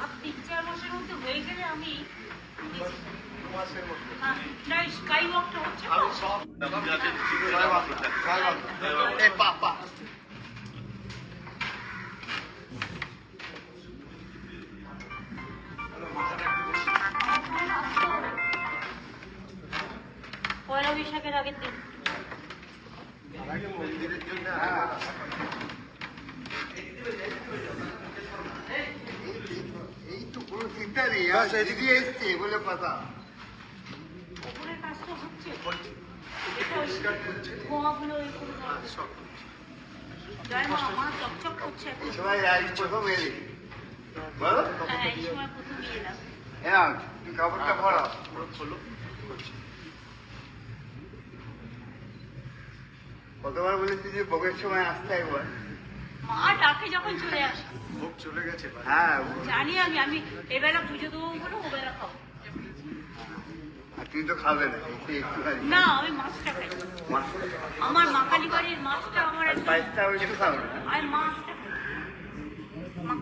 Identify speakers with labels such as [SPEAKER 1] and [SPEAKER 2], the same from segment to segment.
[SPEAKER 1] আর তিন চার মাসের মধ্যে হয়ে গেলে আমি স্কাই ওয়াকটা হচ্ছে বৈশাখের আগের দিন।
[SPEAKER 2] এই তো কোনো চিন্তা নেই আর এসছে বলে কথা।
[SPEAKER 1] ওপরের কাজটা হচ্ছে। ধোঁয়াগুলো ওই করে দেওয়া। জয় মা আমার চকচক করছে
[SPEAKER 2] সবাই আজ প্রথম এলি। বলো
[SPEAKER 1] হ্যাঁ এই সময় প্রথম এলাম।
[SPEAKER 2] হ্যাঁ তুমি কাপড়টা পরাও। কতবার বলেছি যে ভোগের সময় আসতে একবার।
[SPEAKER 1] মা ডাকে যখন চলে আসে।
[SPEAKER 3] ভোগ চলে গেছে।
[SPEAKER 2] হ্যাঁ
[SPEAKER 1] জানি আমি আমি এবেলা পুজো দেবো বলে ওবেলা খাব।
[SPEAKER 2] আর তুমি তো খাবে না
[SPEAKER 1] না আমি মাছটা খাই। আমার মা মাছটা আমার
[SPEAKER 2] পায়েসটা একটু খাবে
[SPEAKER 1] আমি মাছটা মা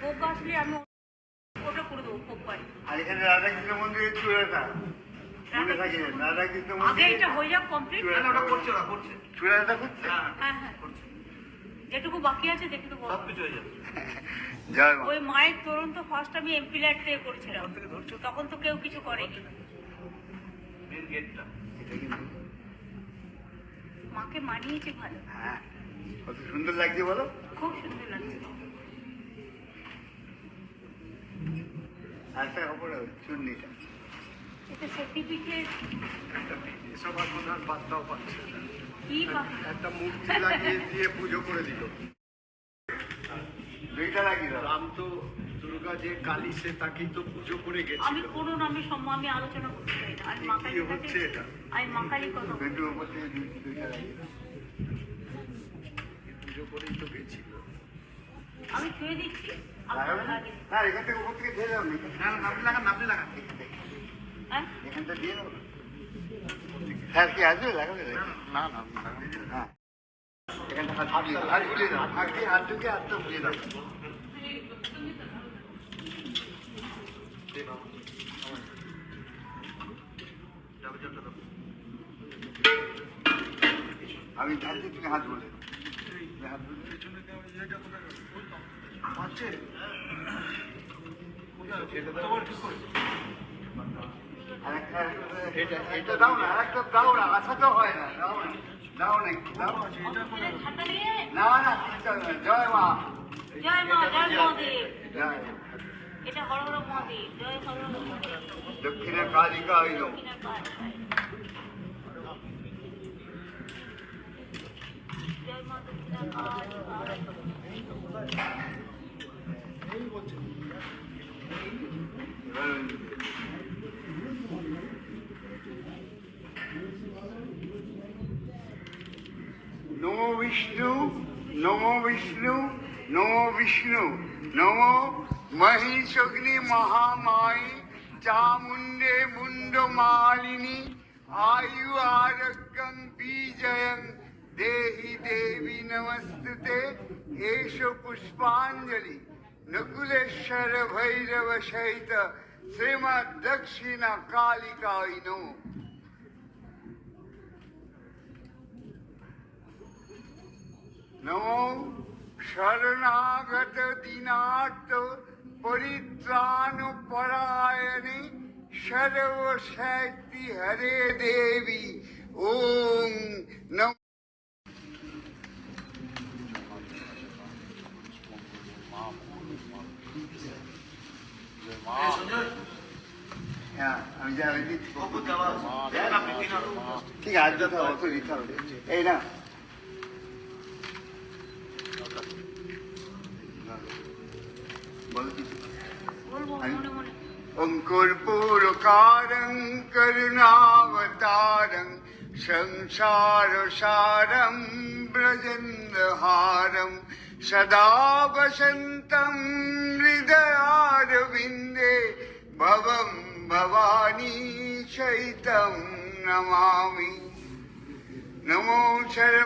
[SPEAKER 1] ভোগ আসলে আমি ওটা করে দেবো ভোগ বাড়ি
[SPEAKER 2] আর এখানে রাধাকৃষ্ণ মন্দিরের চূড়াটা।
[SPEAKER 1] আগে এটা হয়ে যাক কমপ্লিট
[SPEAKER 2] ওটা করছে করছে। চূড়াটা করছে?
[SPEAKER 1] হ্যাঁ হ্যাঁ যেটুকু বাকি আছে যেটুকু বড়।
[SPEAKER 2] জয় মা
[SPEAKER 1] ওই মায়ের তরুণ তো ফার্স্ট আমি এমপি ল্যাট থেকে করেছিলাম। তখন তো কেউ কিছু করেনি। মাকে মানিয়েছে ভালো।
[SPEAKER 2] হ্যাঁ কত সুন্দর লাগছে বলো?
[SPEAKER 1] খুব সুন্দর লাগছে।
[SPEAKER 2] আর একটা কাপড় চুন্নিটা।
[SPEAKER 1] এটা সার্টিফিকেট
[SPEAKER 3] এসব এখন আর বার্তাও পাচ্ছে না। একটা মূর্তি লাগিয়ে দিয়ে পুজো করে দিল।
[SPEAKER 2] দুইটা লাগিয়ে
[SPEAKER 3] রাম তো দুর্গা যে কালী সে তাকেই তো পুজো করে
[SPEAKER 1] আমি
[SPEAKER 3] গেছিল
[SPEAKER 1] কোনো নামে সম্মান আমি আলোচনা করতে চাই না। আমি মা
[SPEAKER 3] হচ্ছে এটা?
[SPEAKER 1] আমি মা কালীর কথা
[SPEAKER 2] দুইটা
[SPEAKER 3] পুজো করেই তো গেছিল।
[SPEAKER 1] আমি ছুঁয়ে দিচ্ছি।
[SPEAKER 2] না। এখান থেকে উপর থেকে ঢেলে দাও না না আপনি লাগান আপনি লাগান।
[SPEAKER 1] হ্যাঁ
[SPEAKER 2] এখানটা দিয়ে দাও স্যার কি আসবে? লাগাবে না না হ্যাঁ। এখানটা হাত দাও। হাত বুলিয়ে দাও। হাত দিয়ে হাত ঢুকে হাতটা বুলিয়ে দাও। আমি ঢালছি তুমি হাত বলে হাত বলে এটা দাও না আরেকটা দাও না আশা তো হয় না দাও না দাও না দাও না না জয় মা।
[SPEAKER 1] জয় মা জয় মহাদেব
[SPEAKER 2] জয়।
[SPEAKER 1] এটা হর হর মহাদেব জয় হর হর মহাদেব
[SPEAKER 2] দক্ষিণে কালিকা হইল।
[SPEAKER 1] জয় মা দক্ষিণা
[SPEAKER 2] নমো বিষ্ণু নমো বিষ্ণু নমো বিষ্ণু, নমো মহিষগ্নি মহামায়ী, চামুণ্ডে মুন্ড মালিনী আয়ু আরোগ্যং বিজয়ং দেহি দেবী নমস্তুতে এষ পুষ্পাঞ্জলি। নকুলেশ্বর ভৈরব সহিত শ্রীমদ দক্ষিণা কালিকায় নমঃ। নমো শরণাগত দীনার্থ পরিত্রাণ পরায়ণে সর্বশক্তি হরে দেবী ওম নম ঠিক আছে। যত অত দিতে হবে এই না अङ्कुर्पुरुकारं करुणावतारं संसारसारं व्रजन्दहारं सदा वसन्तं हृदयारविन्दे भवं भवानी चैतं नमामि नमो सर्व